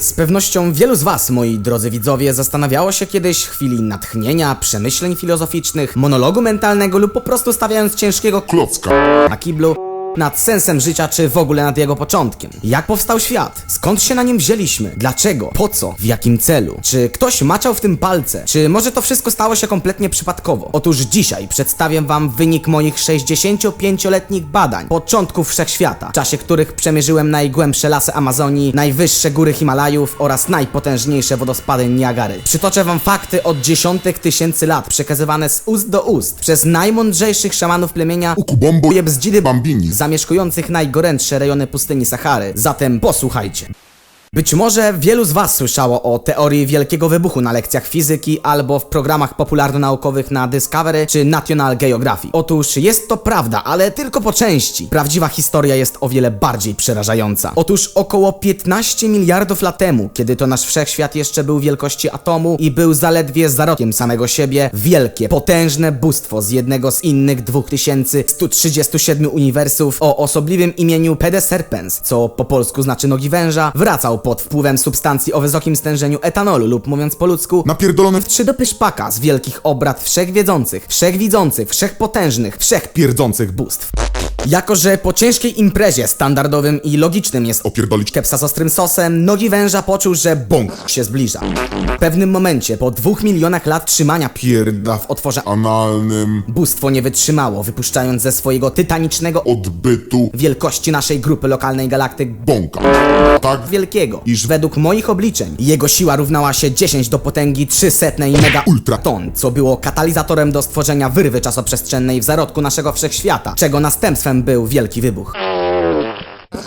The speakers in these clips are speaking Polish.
Z pewnością wielu z Was, moi drodzy widzowie, zastanawiało się kiedyś w chwili natchnienia, przemyśleń filozoficznych, monologu mentalnego lub po prostu stawiając ciężkiego klocka. na kiblu nad sensem życia, czy w ogóle nad jego początkiem. Jak powstał świat? Skąd się na nim wzięliśmy? Dlaczego? Po co? W jakim celu? Czy ktoś maczał w tym palce? Czy może to wszystko stało się kompletnie przypadkowo? Otóż dzisiaj przedstawię wam wynik moich 65-letnich badań, początków wszechświata, w czasie których przemierzyłem najgłębsze lasy Amazonii, najwyższe góry Himalajów oraz najpotężniejsze wodospady Niagary. Przytoczę wam fakty od dziesiątek tysięcy lat, przekazywane z ust do ust przez najmądrzejszych szamanów plemienia Ukubombo je bzdzidy Bambini. Zamieszkujących najgorętsze rejony pustyni Sahary. Zatem posłuchajcie. Być może wielu z Was słyszało o teorii Wielkiego Wybuchu na lekcjach fizyki albo w programach popularno-naukowych na Discovery czy National Geographic. Otóż jest to prawda, ale tylko po części. Prawdziwa historia jest o wiele bardziej przerażająca. Otóż około 15 miliardów lat temu, kiedy to nasz wszechświat jeszcze był wielkości atomu i był zaledwie zarodkiem samego siebie, wielkie, potężne bóstwo z jednego z innych 2137 uniwersów o osobliwym imieniu Pede Serpens, co po polsku znaczy nogi węża, wracał pod wpływem substancji o wysokim stężeniu etanolu lub mówiąc po ludzku Napierdolone w trzy dopy szpaka z wielkich obrad wszechwiedzących, wszechwidzących, wszechpotężnych, wszechpierdzących bóstw. Jako, że po ciężkiej imprezie standardowym i logicznym jest opierdolić kepsa z ostrym sosem, nogi węża poczuł, że bąk się zbliża. W pewnym momencie, po dwóch milionach lat trzymania pierda w otworze analnym bóstwo nie wytrzymało, wypuszczając ze swojego tytanicznego odbytu wielkości naszej grupy lokalnej galaktyk bąka. Tak wielkiego, iż według moich obliczeń jego siła równała się 10 do potęgi 300 mega Ultra. ton, co było katalizatorem do stworzenia wyrwy czasoprzestrzennej w zarodku naszego wszechświata, czego następstwem był wielki wybuch.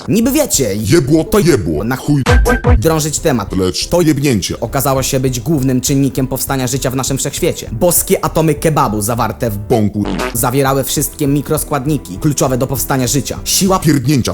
Niby wiecie, jebło to jebło. na chuj drążyć temat. lecz to jebnięcie. Okazało się być głównym czynnikiem powstania życia w naszym wszechświecie. Boskie atomy kebabu zawarte w Bąku zawierały wszystkie mikroskładniki kluczowe do powstania życia. Siła pierdnięcia.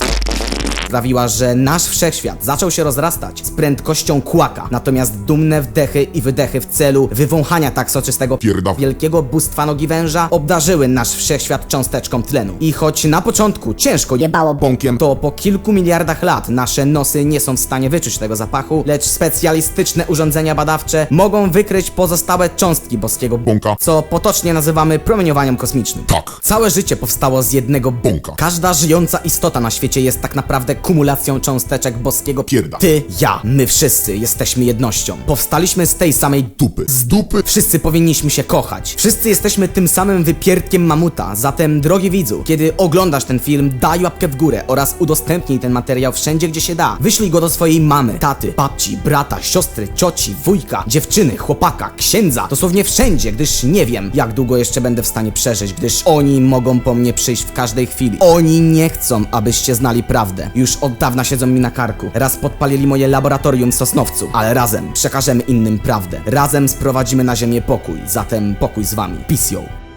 Sprawiła, że nasz wszechświat zaczął się rozrastać z prędkością kłaka. Natomiast dumne wdechy i wydechy w celu wywąchania tak soczystego Pierda. wielkiego bóstwa nogi węża obdarzyły nasz wszechświat cząsteczką tlenu. I choć na początku ciężko jebało bąkiem, to po kilku miliardach lat nasze nosy nie są w stanie wyczuć tego zapachu, lecz specjalistyczne urządzenia badawcze mogą wykryć pozostałe cząstki boskiego Bąka. co potocznie nazywamy promieniowaniem kosmicznym. Tak. Całe życie powstało z jednego Bąka. Każda żyjąca istota na świecie jest tak naprawdę kumulacją cząsteczek boskiego Pierda. Ty, ja, my wszyscy jesteśmy jednością. Powstaliśmy z tej samej Dupy. Z dupy Wszyscy powinniśmy się kochać. Wszyscy jesteśmy tym samym wypierdkiem mamuta. Zatem, drogi widzu, kiedy oglądasz ten film, daj łapkę w górę oraz udostępnij ten materiał wszędzie, gdzie się da. Wyślij go do swojej mamy, taty, babci, brata, siostry, cioci, wujka, dziewczyny, chłopaka, księdza. Dosłownie wszędzie, gdyż nie wiem, jak długo jeszcze będę w stanie przeżyć, gdyż oni mogą po mnie przyjść w każdej chwili. Oni nie chcą, abyście znali prawdę. Już od dawna siedzą mi na karku. Raz podpalili moje laboratorium w Sosnowcu, ale razem przekażemy innym prawdę. Razem sprowadzimy na ziemię pokój, zatem pokój z wami. Peace yo.